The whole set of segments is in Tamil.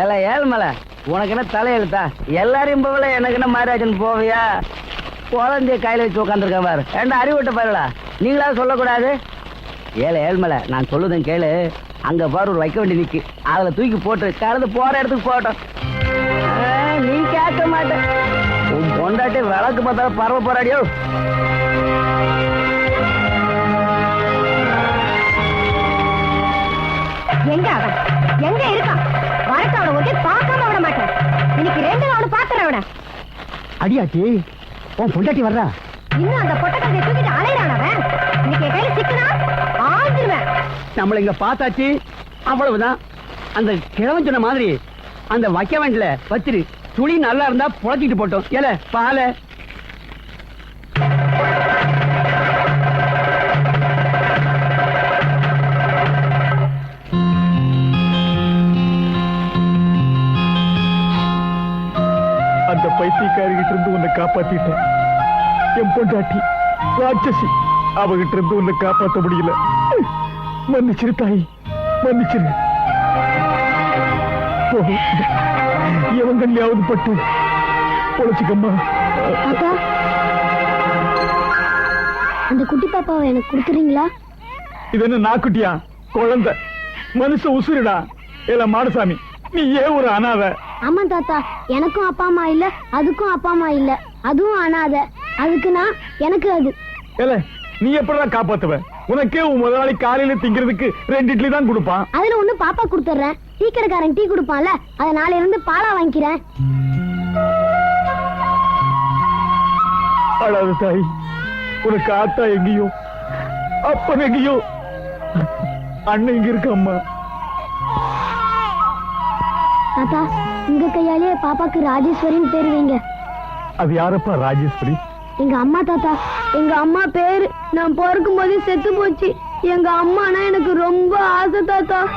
ஏல ஏழ்மலை உனக்கு என்ன தலையெழுத்தா எல்லாரையும் போகல எனக்கு என்ன மாராஜன் போவியா? குழந்தைய கையில வச்சு உட்காந்துருக்கேன் பாரு. ஏண்டா அறிவிட்ட பாருடா நீங்களா சொல்லக்கூடாது? ஏல ஏழ்மலை நான் சொல்லுதேன் கேளு. அங்க பாரு ஒரு வைக்க வேண்டி நிக்கு. அதுல தூக்கி போட்டு கலந்து போற இடத்துக்கு போட்டோம் நீ கேட்க மாட்டேன் பொண்டாட்டி விளக்கு பார்த்தாலும் பரவ போறாடியோ? எங்க அவன் அடியாச்சி உன் பொண்டாட்டி வர்றா. இன்னும் அந்த பொட்டக்கதையை தூக்கிட்டு அலையிறான் அவன். இன்னைக்கு என் கையில சிக்கனா நம்மள இங்க பார்த்தாச்சு அவ்வளவுதான். அந்த கிழவன் சொன்ன மாதிரி அந்த வைக்க வேண்டிய வச்சிரு துளி நல்லா இருந்தா புழைச்சிட்டு போட்டோம். ஏல பால. காப்பாத்திட்டேன். என் பொண்டாட்டி ராட்சசி அவகிட்ட இருந்து உன்னை காப்பாத்த முடியல. மன்னிச்சிரு. தாய் மன்னிச்சிரு கண்ணியாவது பட்டு. பொழைச்சிக்கம்மா. அந்த குட்டி பாப்பாவை எனக்கு கொடுத்துறீங்களா? இது என்ன நாக்குட்டியா? குழந்தை. மனுஷ உசுருடா. இல்ல மாடசாமி நீ ஏன் ஒரு அனாதை. ஆமா தாத்தா எனக்கும் அப்பா அம்மா இல்ல அதுக்கும் அப்பா அம்மா இல்ல. அதுவும் அனாத. அதுக்கு நான் எனக்கு அது. ஏல நீ எப்படிதான் காப்பாத்துவ? உனக்கே உன் முதலாளி காலையில திங்கிறதுக்கு ரெண்டு இட்லி தான் கொடுப்பான். அதுல ஒண்ணு பாப்பா கொடுத்துறேன் டீ கடைக்காரன் டீ கொடுப்பான்ல அதை நாளையில இருந்து பாலா வாங்கிக்கிறேன். அழாத தாய் உனக்கு ஆத்தா எங்கேயோ அப்பன் எங்கேயோ. அண்ணன் இங்க இருக்கு அம்மா. தாத்தா உங்க கையாலேயே பாப்பாக்கு ராஜேஸ்வரின்னு பேர் வைங்க. அது யாரப்பா ராஜேஸ்வரி? எங்க அம்மா தாத்தா எங்க அம்மா பேரு. நான் பிறக்கும் போதே செத்து போச்சு. எங்க அம்மானா எனக்கு ரொம்ப ஆசை தாத்தா.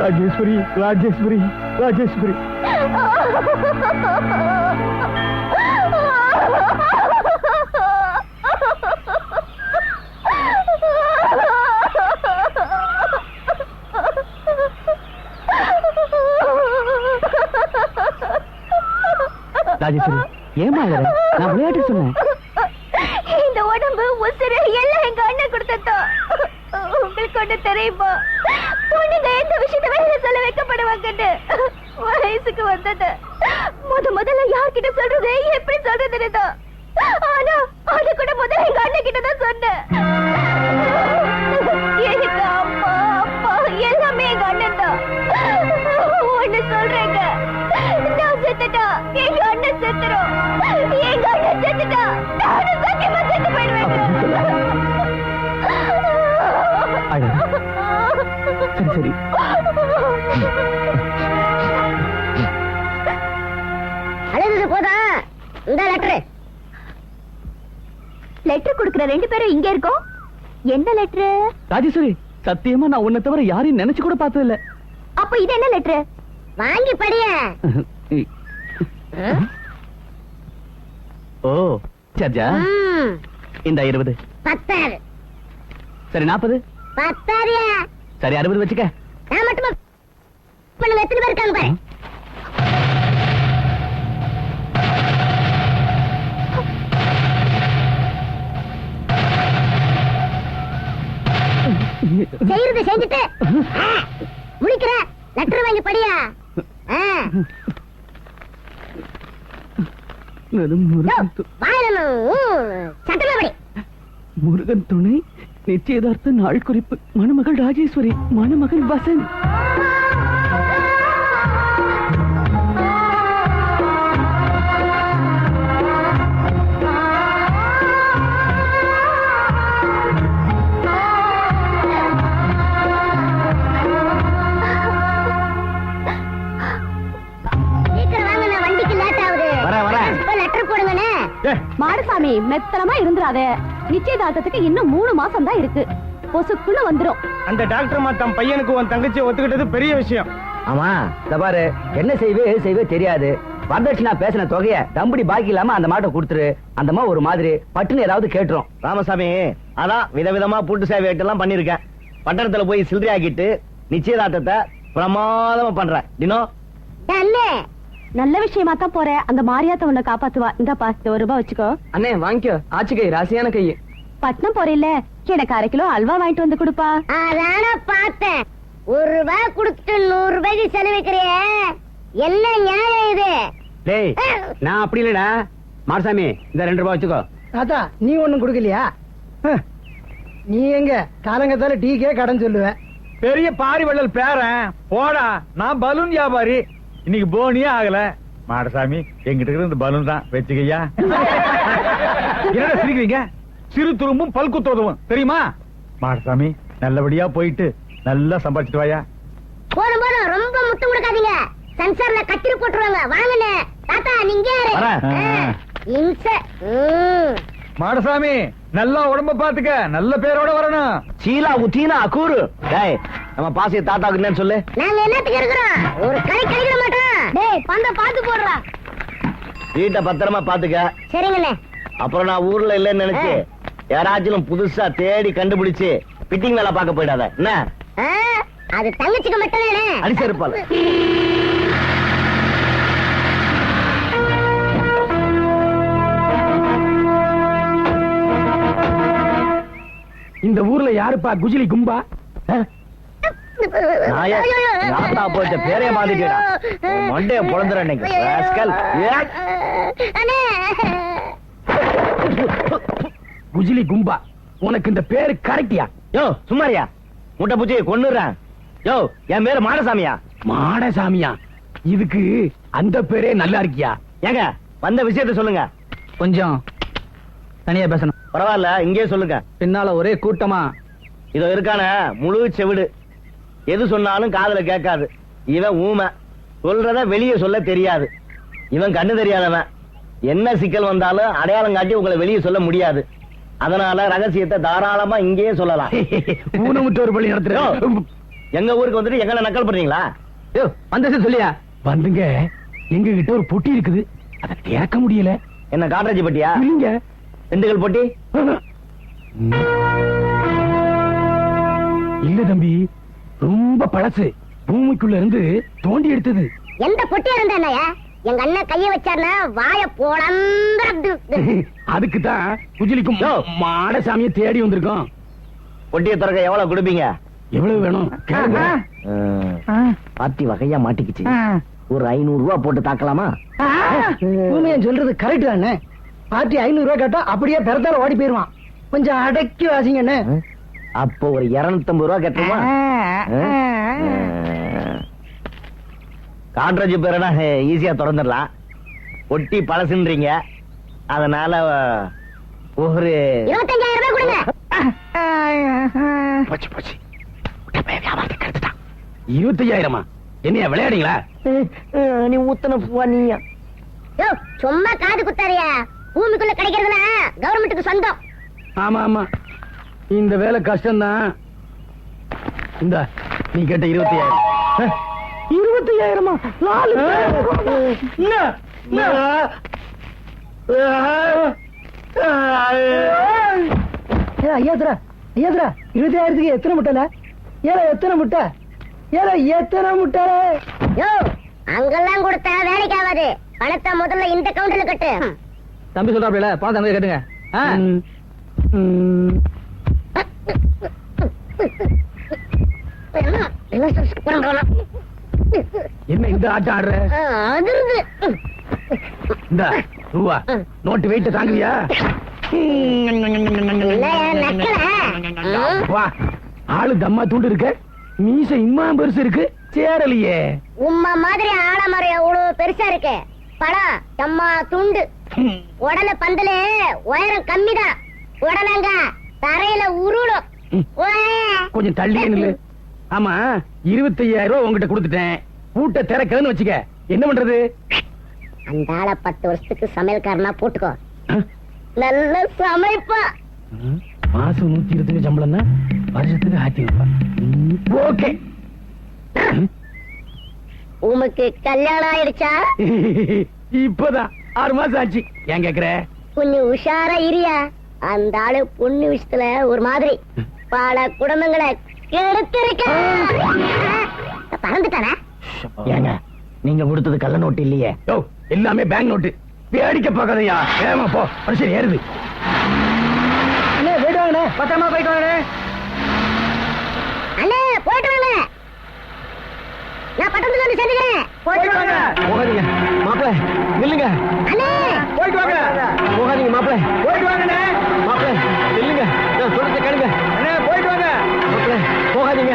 ராஜேஸ்வரி ராஜேஸ்வரி ராஜேஸ்வரி. ராஜேஸ்வரி ஏமா நான் விளையாட்டு சொன்னேன். இந்த உடம்பு உசுறு எல்லாம் எங்க அண்ணன் கொடுத்ததோ. உங்களுக்கு ஒண்ணு தெரியுமா? பொண்ணுங்க எந்த விஷயத்த வெளியில சொல்ல வைக்கப்படுவாங்கன்னு? வயசுக்கு வந்தது. முத முதல்ல யார்கிட்ட சொல்றது? எப்படி சொல்றதுன்னு ஆனா அது கூட முதல்ல எங்க அண்ணன் கிட்ட தான் சொன்னேன். எனக்கு அம்மா அப்பா எல்லாமே எங்க அண்ணன் தான். ஒண்ணு சொல்றேங்க. செத்துட்டா. எங்க அண்ணன் செத்துரும். எங்க அண்ணன் செத்துட்டா. நானும் சத்தியமா செத்து போயிடுவேன். அழு. சரி சரி. அழுது போதா? இந்த லெட்டர் லெட்டர் கொடுக்கிற ரெண்டு பேரும் இங்க இருக்கோம் என்ன லெட்டர் ராஜேஸ்வரி சத்தியமா நான் உன்னை தவிர யாரையும் நினைச்சு கூட பார்த்தது இல்ல அப்ப இது என்ன லெட்டர் வாங்கி படிய. ஓ சர்ஜா இந்த இருபது. பத்தாது சரி நாற்பது பத்தாதியா சரி அறுபது வச்சுக்க. நான் மட்டுமா? எத்தனை பேர் இருக்காங்க பாரு. செய்யறது செஞ்சுட்டு முடிக்கிற லெட்டர் வாங்கி படியா? முருகன் துணை நிச்சயதார்த்த நாள் குறிப்பு. மணமகள் ராஜேஸ்வரி மணமகன் வசந்த். மாடசாமி மெத்தனமா இருந்துராத நிச்சயதார்த்தத்துக்கு இன்னும் மூணு மாசம் தான் இருக்கு. பொசுக்குள்ள வந்துரும். அந்த டாக்டர் தம் பையனுக்கு உன் தங்கச்சி ஒத்துக்கிட்டது பெரிய விஷயம். ஆமா இந்த பாரு. என்ன செய்வே எது செய்வே தெரியாது. வரதட்சணா பேசின தொகைய தம்படி பாக்கி இல்லாம அந்த மாட்டை கொடுத்துரு. அந்த அம்மா ஒரு மாதிரி பட்டுன்னு ஏதாவது கேட்டுரும். ராமசாமி அதான் விதவிதமா பூட்டு சேவை எல்லாம் பண்ணிருக்கேன். பட்டணத்துல போய் சில்லறை ஆக்கிட்டு நிச்சயதார்த்தத்தை பிரமாதமா பண்றேன். தினோ அண்ணே நல்ல விஷயமா தான் போறேன் அந்த மாரியாத்த உன்னை காப்பாத்துவா. இந்தாப்பா இந்த ஒரு ரூபாய் வச்சுக்கோ. அண்ணே வாங்கிக்கோ. ஆச்சு கை ராசியான கை பட்னம் போறீல்ல. எனக்கு அரை கிலோ அல்வா வாங்கிட்டு வந்து கொடுப்பா. அதான பார்த்தேன். ஒரு ரூபாய் கொடுத்துட்டு நூறு ரூபாய்க்கு செலவிக்கிறிய. என்ன நியாயம் இது? டேய் நான் அப்படி இல்லடா. மாரசாமி இந்த ரெண்டு ரூபாய் வச்சுக்கோ. தாத்தா நீ ஒண்ணும் கொடுக்கலையா? ஹ், நீ எங்க? காலங்கத்தால டீக்கே கடன் சொல்லுவேன் பெரிய பாரி வள்ளல் பேரன். போடா நான் பலூன் வியாபாரி. இன்னைக்கு போனியே ஆகல. மாடசாமி எங்கிட்ட இருக்கிற இந்த பலூன் தான். வச்சுக்கையா என்னடா சிரிக்கிறீங்க? சிறு துரும்பும் பல்குத்து உதவும் தெரியுமா? மாடசாமி நல்லபடியா போயிட்டு நல்லா சம்பாதிச்சிட்டு வாயா. போதும் போதும். ரொம்ப முத்தம் கொடுக்காதீங்க. சென்சார்ல கத்திரி போட்டுருவாங்க. வாங்கண்ணே. தாத்தா நீங்க யாரு. மாடசாமி நல்லா உடம்ப பாத்துக்க. நல்ல பேரோட வரணும். சீலா உத்தீனா அக்கூரு டேய் நம்ம பாசிய தாத்தாக்கு என்னன்னு சொல்லு. நாங்க என்னத்துக்கு இருக்கிறோம். ஒரு கை கழிக்கிற மாட்டோம். டேய் பந்த பாத்து போடுறா. வீட்டை பத்திரமா பாத்துக்க. சரிங்கண்ணே. அப்புறம் நான் ஊர்ல இல்லைன்னு நினைச்சு யாராச்சும் புதுசா தேடி கண்டுபிடிச்சு பிட்டிங் வேலை பார்க்க போயிடாத. என்ன? அது தங்கச்சிக்கு மட்டும் அடிச்சிருப்பாள். ஊர்ல யாருப்பா குஜிலி கும்பா? நாயே, போயிட்ட பேரே மண்டைய குஜிலி கும்பா உனக்கு இந்த பேரு கரெக்டியா? யோ சும்மாரியா? முட்டை பூச்சி கொன்னுறேன் யோ என் பேரு மாடசாமியா? மாடசாமியா? இதுக்கு அந்த பேரே நல்லா இருக்கியா? ஏங்க வந்த விஷயத்த சொல்லுங்க. கொஞ்சம் தனியா பேசணும். பரவாயில்ல இங்கே சொல்லுங்க. பின்னால ஒரே கூட்டமா? இதோ இருக்கான முழு செவிடு. எது சொன்னாலும் காதுல கேட்காது. இவன் ஊமை. சொல்றத வெளியே சொல்ல தெரியாது. இவன் கண்ணு தெரியாதவன். என்ன சிக்கல் வந்தாலும் அடையாளம் காட்டி உங்களை வெளியே சொல்ல முடியாது. அதனால ரகசியத்தை தாராளமா இங்கேயே சொல்லலாம். ஊனமுற்ற ஒரு பள்ளி நடத்துறோம் எங்க ஊருக்கு வந்துட்டு எங்களை நக்கல் பண்றீங்களா? வந்த சொல்லியா? வந்துங்க. எங்க கிட்ட ஒரு பொட்டி இருக்குது. அதை திறக்க முடியல. என்ன காட்ராஜி பட்டியா? இல்லைங்க. திண்டுக்கல் பொட்டி. இல்ல தம்பி ரொம்ப பழசு. பூமிக்குள்ள இருந்து தோண்டி எடுத்தது. எந்த பொட்டியா இருந்தா எங்க அண்ணன் கைய வச்சாருன்னா வாய போடந்து அதுக்கு தான் குஜிலிக்கும். மாடசாமியை தேடி வந்திருக்கோம். பொட்டியை திறக்க எவ்வளவு கொடுப்பீங்க? எவ்வளவு வேணும். பாத்தி வகையா மாட்டிக்கிச்சு. ஒரு ஐநூறு ரூபா போட்டு தாக்கலாமா? ஊமையன் சொல்றது கரெக்ட் தானே? பார்ட்டி ஐநூறு ரூபாய் கேட்டா அப்படியே பிறத்தால ஓடி போயிருவான். கொஞ்சம் அடக்கி வாசிங்கண்ணே. அப்போ ஒரு இருநூத்தம்பது ரூபா கட்டுமா? காட்ரேஜ் பேரனா ஈஸியா திறந்துடலாம். ஒட்டி பழசுன்றீங்க. அதனால ஒரு இருபத்தஞ்சாயிரம் ரூபாய் கொடுங்க. போச்சு போச்சு. விட்ட பையன் வியாபாரத்தை கெடுத்துட்டான். இருபத்தையாயிரமா என்னையா விளையாடுங்களா நீ ஊத்தன பூவா நீயா? சும்மா காது குத்தாரியா பூமிக்குள்ள கிடைக்கிறதுனா கவர்மெண்ட்டுக்கு சொந்தம். ஆமா ஆமா. இந்த வேலை கஷ்டம்தான். இந்த நீ கேட்ட இருபத்தையாயிரம். இருபத்தையாயிரமா? நாலு ஐயாத்திரா ஐயாத்திரா இருபத்தாயிரத்துக்கு எத்தனை முட்டைல ஏல எத்தனை முட்டை? ஏல எத்தனை முட்டை? யோ அங்கெல்லாம் கொடுத்தா வேலைக்கு ஆகாது பணத்தை முதல்ல இந்த கவுண்டர்ல கட்டு. தம்பி சொல்றாப்ல பணம் தங்க கட்டுங்க. என்ன இந்த ஆட்டம் ஆடுற? அதிர்ந்து இந்த ரூபா நோட்டு வெயிட்ட தாங்குவியா? வா ஆளு தம்மா தூண்டு இருக்க. மீச இம்மா பெருசு இருக்கு. சேரலையே. உம்மா மாதிரி ஆலமரம் எவ்வளவு பெருசா இருக்கு. பழம் தம்மா துண்டு. உடல பந்தல உயரம் கம்மிதான். உடலங்க தரையில உருளும். கொஞ்சம் தள்ளி நில்லு. ஆமா இருபத்தையாயிரம் ரூபாய் உங்ககிட்ட கொடுத்துட்டேன். பூட்டை திறக்கன்னு வச்சுக்க. என்ன பண்றது? அந்த ஆளை பத்து வருஷத்துக்கு சமையல்காரனா போட்டுக்கோ. நல்ல சமைப்பா. மாசம் நூத்தி இருபத்தஞ்சு சம்பளம் தான் வருஷத்துக்கு ஆயிரத்தி ஓகே. உமக்கு கல்யாணம் ஆயிடுச்சா? இப்பதான். ஆறு மாசம் ஆச்சு. ஏன் கேக்குற? கொஞ்சம் உஷாரா இரியா? அந்த ஆளு பொண்ணு விஷயத்துல ஒரு மாதிரி. பல குடும்பங்களை எடுத்திருக்கேன் பறந்துட்டானா ஏங்க நீங்க கொடுத்தது கள்ள நோட்டு இல்லையே. யோ எல்லாமே பேங்க் நோட்டு. வேடிக்கை பார்க்காதயா ஏமா போ. மனுஷன் ஏறுது. அண்ணே போயிட்டு வாங்கண்ணே. பத்திரமா போயிட்டு வாங்க அண்ணே போயிட்டு வாங்க. நான் பட்டணத்துல வந்து சேர்ந்துக்கிறேன். போயிட்டு வாங்க. போகாதீங்க. மாப்பிள நில்லுங்க. போயிட்டு வாங்க. போகாதீங்க மாப்பிள. போயிட்டு வாங்கண்ணே மாப்பிள நில்லுங்க. நான் சொல்றத கேளுங்க. போயிட்டு வாங்க. மாப்பிள போகாதீங்க.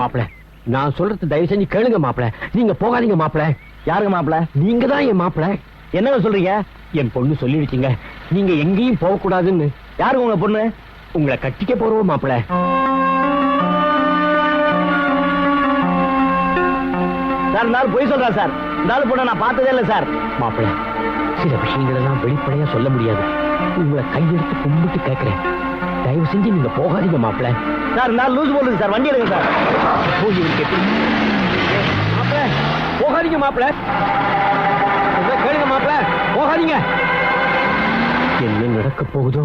மாப்பிள நான் சொல்றது தயவு செஞ்சு கேளுங்க மாப்பிள. நீங்க போகாதீங்க மாப்பிள. யாருங்க மாப்பிள? நீங்க தான் என் மாப்பிள. என்ன சொல்றீங்க? என் பொண்ணு சொல்லிடுச்சுங்க. நீங்க எங்கேயும் போக கூடாதுன்னு யாருங்க உங்க பொண்ணு? உங்களை கட்டிக்க போறோம் மாப்பிள. ஆள் பொய் சொல்றா சார். இந்த ஆள் பொண்ணை நான் பார்த்ததே இல்லை சார். மாப்பிள சில விஷயங்கள் எல்லாம் வெளிப்படையா சொல்ல முடியாது. உங்களை கையெடுத்து கும்பிட்டு கேட்கிறேன். தயவு செஞ்சு நீங்க போகாதீங்க மாப்பிள சார் ஆள் லூஸ் போடுது சார். வண்டி எடுங்க சார். போய் இவருக்கு எப்படி? மாப்பிள போகாதீங்க மாப்பிள சொல்றத கேளுங்க மாப்பிள போகாதீங்க. என்ன நடக்க போகுதோ?